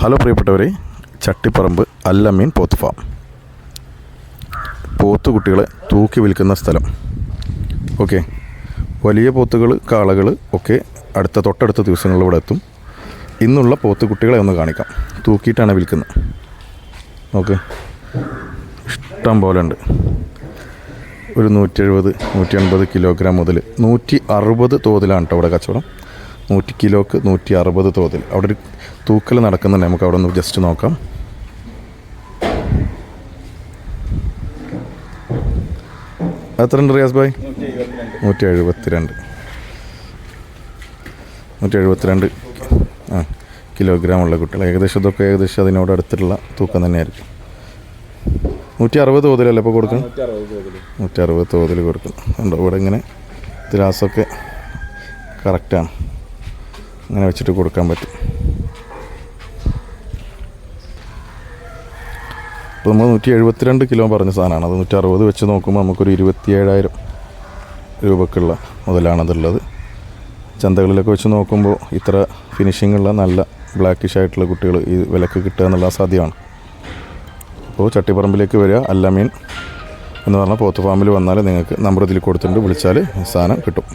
Hello പ്രിയപ്പെട്ടവരെ ചട്ടിപ്പറമ്പ് അല്ലമീൻ പോത്ത് farm. പോത്തുകുട്ടികളെ തൂക്കി വിൽക്കുന്ന സ്ഥലം. ഓക്കെ. വലിയ പോത്തുകൾ കാളകൾ ഒക്കെ അടുത്ത തൊട്ടടുത്ത ദിവസങ്ങളിൽ ഇവിടെ എത്തും. ഇന്നുള്ള പോത്തുകുട്ടികളെ ഒന്ന് കാണിക്കാം. തൂക്കിയിട്ടാണ് വിൽക്കുന്നത്. ഓക്കെ ഇഷ്ടം പോലെ ഉണ്ട്. ഒരു നൂറ്റി എഴുപത് നൂറ്റി എൺപത് കിലോഗ്രാം മുതൽ നൂറ്റി അറുപത് തോതിലാണ് കേട്ടോ ഇവിടെ കച്ചവടം. നൂറ്റി കിലോക്ക് നൂറ്റി അറുപത് തോതിൽ. അവിടെ ഒരു തൂക്കൽ നടക്കുന്നുണ്ട്. നമുക്ക് അവിടെ ഒന്ന് ജസ്റ്റ് നോക്കാം. എത്ര ഉണ്ട് റിയാസ് ഭായ്? നൂറ്റി എഴുപത്തിരണ്ട് നൂറ്റി എഴുപത്തിരണ്ട് ആ കിലോഗ്രാം ഉള്ള കുട്ടികൾ. ഏകദേശം ഇതൊക്കെ ഏകദേശം അതിനോട് അടുത്തുള്ള തൂക്കം തന്നെയായിരിക്കും. നൂറ്റി അറുപത് തോതിലല്ലേ ഇപ്പോൾ കൊടുക്കണം നൂറ്റി അറുപത് തോതിൽ കൊടുക്കണം ഉണ്ടോ? ഇവിടെ ഇങ്ങനെ ഗ്രാസൊക്കെ കറക്റ്റാണ് അങ്ങനെ വെച്ചിട്ട് കൊടുക്കാൻ പറ്റും. ഇപ്പോൾ നമ്മൾ നൂറ്റി എഴുപത്തിരണ്ട് കിലോ പറഞ്ഞ സാധനമാണ്. അത് നൂറ്റി അറുപത് വെച്ച് നോക്കുമ്പോൾ നമുക്കൊരു ഇരുപത്തി ഏഴായിരം രൂപക്കുള്ള മുതലാണതുള്ളത്. ചന്തകളിലൊക്കെ വെച്ച് നോക്കുമ്പോൾ ഇത്ര ഫിനിഷിംഗ് ഉള്ള നല്ല ബ്ലാക്കിഷ് ആയിട്ടുള്ള കുട്ടികൾ ഈ വിലക്ക് കിട്ടുക എന്നുള്ള അസാധ്യമാണ്. അപ്പോൾ ചട്ടിപ്പറമ്പിലേക്ക് വരിക അല്ലമീൻ എന്ന് പറഞ്ഞാൽ പോത്ത് ഫാമിൽ വന്നാൽ നിങ്ങൾക്ക് നമ്പർ ഇതിൽ കൊടുത്തിട്ടുണ്ട് വിളിച്ചാൽ സാധനം കിട്ടും.